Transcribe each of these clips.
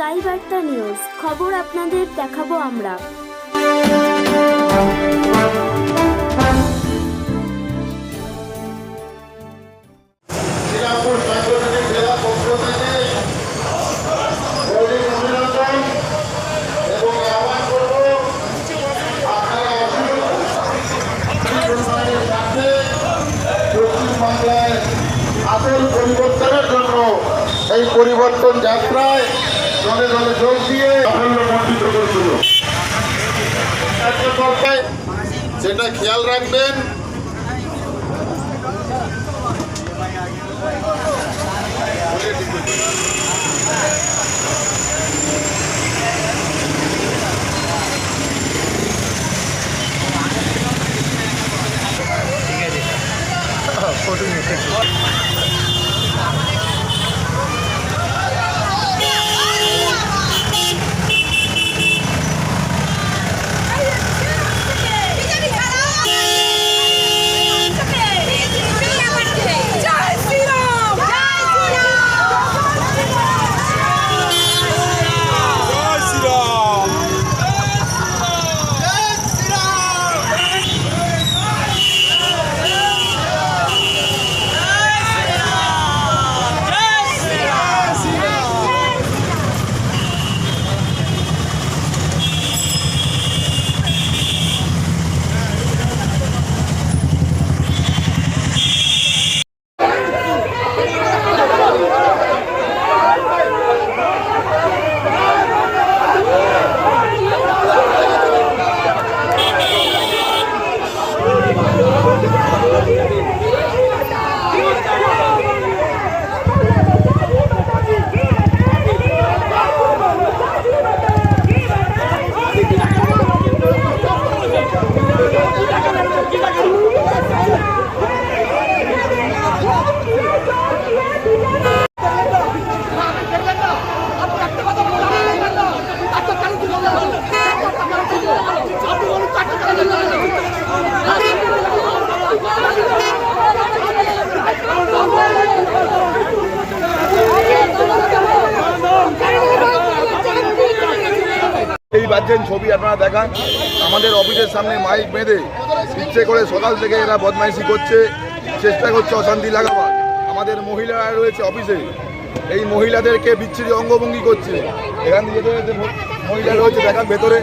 Sky বার্তা news. খবর আপনাদের দেখাবো আমরা। পরিবর্তনের জন্য এই পরিবর্তন যাত্রায় দলে দলে যোগ দিয়ে সাফল্য মণ্ডিত করছিল। একটা সেটা খেয়াল রাখবেন। বাচ্চেন ছবি, আপনারা দেখান। আমাদের অফিসের সামনে মাইক বেঁধে ইচ্ছে করে সকাল থেকে এরা বদমাইশি করছে। চেষ্টা করছে অশান্তি লাগাবার। আমাদের মহিলারা রয়েছে অফিসে। এই মহিলাদেরকে বিচ্ছিরি অঙ্গভঙ্গি করছে। এখান থেকে মহিলা রয়েছে, দেখান ভেতরে।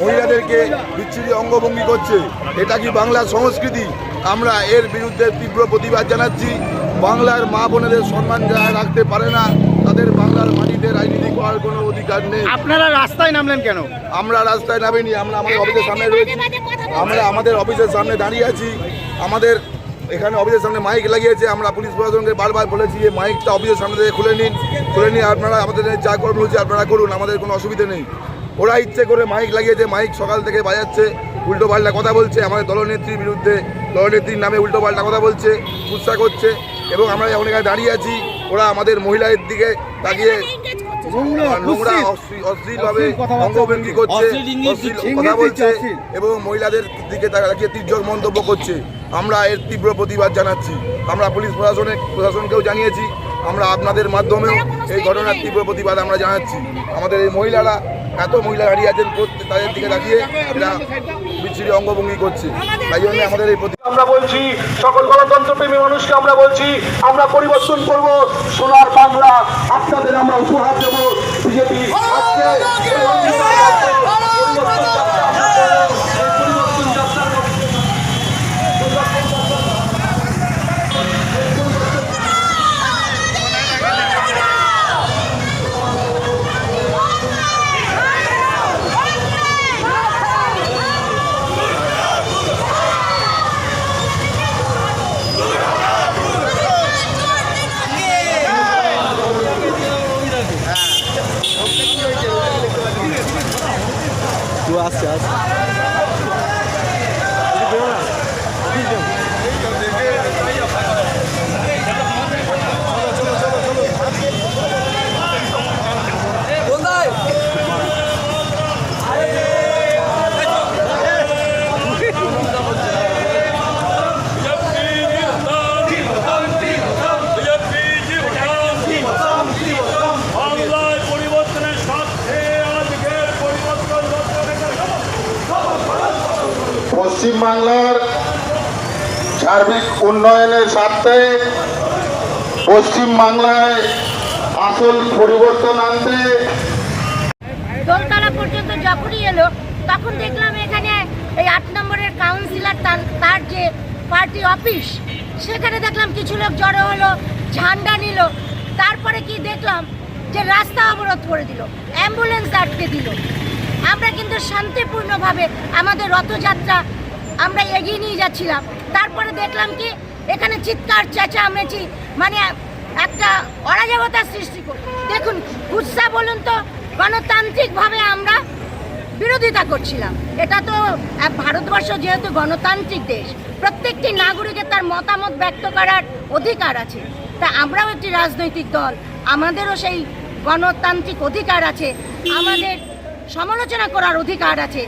মহিলাদেরকে বিচ্ছিরি অঙ্গভঙ্গি করছে। এটা কি বাংলার সংস্কৃতি? আমরা এর বিরুদ্ধে তীব্র প্রতিবাদ জানাচ্ছি। বাংলার মা বোনেদের সম্মান যারা রাখতে পারে না। তাদের বাংলার মাটিতে রাজনীতি করার কোনো অধিকার নেই। আপনারা রাস্তায় নামলেন কেন? আমরা রাস্তায় নামিনি আমরা আমাদের অফিসের সামনে রয়েছি। আমরা আমাদের অফিসের সামনে দাঁড়িয়ে আছি। আমাদের এখানে অফিসের সামনে মাইক লাগিয়েছে। আমরা পুলিশ প্রশাসনকে বারবার বলেছি যে মাইকটা অফিসের সামনে থেকে খুলে নিন। খুলে নিয়ে আপনারা আমাদের যা কর্মসূচি আপনারা করুন আমাদের কোনো অসুবিধা নেই। ওরা ইচ্ছে করে মাইক লাগিয়েছে মাইক সকাল থেকে বাজাচ্ছে উল্টো পাল্টা কথা বলছে। আমাদের দলনেত্রীর বিরুদ্ধে দলনেত্রীর নামে উল্টো পাল্টা কথা বলছে উৎসাহ করছে। এবং আমরা যখন এখানে দাঁড়িয়ে আছি ওরা আমাদের মহিলাদের দিকে তাকিয়ে নোংরা অশ্লীল- অশ্লীলভাবে অঙ্গভঙ্গি করছে কথা বলছে এবং মহিলাদের দিকে তাকিয়ে তির্যক মন্তব্য করছে। আমরা এর তীব্র প্রতিবাদ জানাচ্ছি। আমরা পুলিশ প্রশাসনে প্রশাসনকেও জানিয়েছি। আমরা আপনাদের মাধ্যমেও এই ঘটনার তীব্র প্রতিবাদ আমরা জানাচ্ছি। আমাদের এই মহিলারা এত মহিলা দাঁড়িয়ে আছেন তাদের দিকে তাকিয়ে এরা বিচ্ছিরি অঙ্গভঙ্গি করছে। তাই জন্য আমাদের এই প্রতি আমরা বলছি সকল গণতন্ত্রপ্রেমী মানুষকে আমরা বলছি আমরা পরিবর্তন করব। সোনার বাংলা আপনাদের আমরা উপহার দেব। BJP Gracias. পশ্চিমবাংলার সার্বিক উন্নয়নের স্বার্থে পশ্চিমবাংলায় আসল পরিবর্তন আনতে দোলতলা পর্যন্ত যখনই এলো, তখন দেখলাম এখানে এই আট নম্বরের কাউন্সিলর তার যে পার্টি অফিস সেখানে দেখলাম কিছু লোক জড়ো হলো, ঝান্ডা নিল। তারপরে কি দেখলাম যে রাস্তা অবরোধ করে দিল অ্যাম্বুলেন্স আটকে দিল। আমরা কিন্তু শান্তিপূর্ণভাবে আমাদের রথযাত্রা আমরা এগিয়ে নিয়ে যাচ্ছিলাম। তারপরে দেখলাম কি, এখানে চিৎকার, চেঁচামেচি মানে একটা অরাজকতার সৃষ্টি করে দেখুন, কুৎসা বলুন তো, গণতান্ত্রিকভাবে আমরা বিরোধিতা করছিলাম। এটা তো ভারতবর্ষ যেহেতু গণতান্ত্রিক দেশ, প্রত্যেকটি নাগরিকের তার মতামত ব্যক্ত করার অধিকার আছে। তা আমরাও একটি রাজনৈতিক দল, আমাদেরও সেই গণতান্ত্রিক অধিকার আছে, আমাদের সমালোচনা করার অধিকার আছে।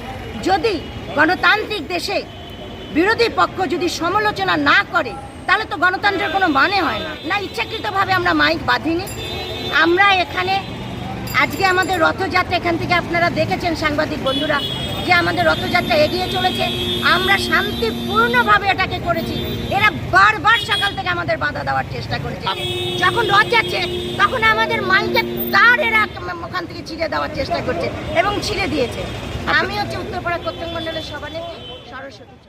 যদি গণতান্ত্রিক দেশে বিরোধী পক্ষ যদি সমালোচনা না করে তাহলে তো গণতন্ত্রের কোনো মানে হয় না। না ইচ্ছাকৃতভাবে আমরা মাইক বাঁধিনি। আমরা এখানে আজকে আমাদের রথযাত্রা এখান থেকে আপনারা দেখেছেন সাংবাদিক বন্ধুরা যে আমাদের রথযাত্রা এগিয়ে চলেছে। আমরা শান্তিপূর্ণভাবে এটাকে করেছি। এরা বারবার সকাল থেকে আমাদের বাধা দেওয়ার চেষ্টা করেছে। যখন রথ যাচ্ছে তখন আমাদের মাইকের তার এরা ওখান থেকে ছিঁড়ে দেওয়ার চেষ্টা করছে এবং ছিঁড়ে দিয়েছে। আমি হচ্ছে উত্তরপাড়া কর্তৃক মণ্ডলের সভানেত্রী সরস্বতী।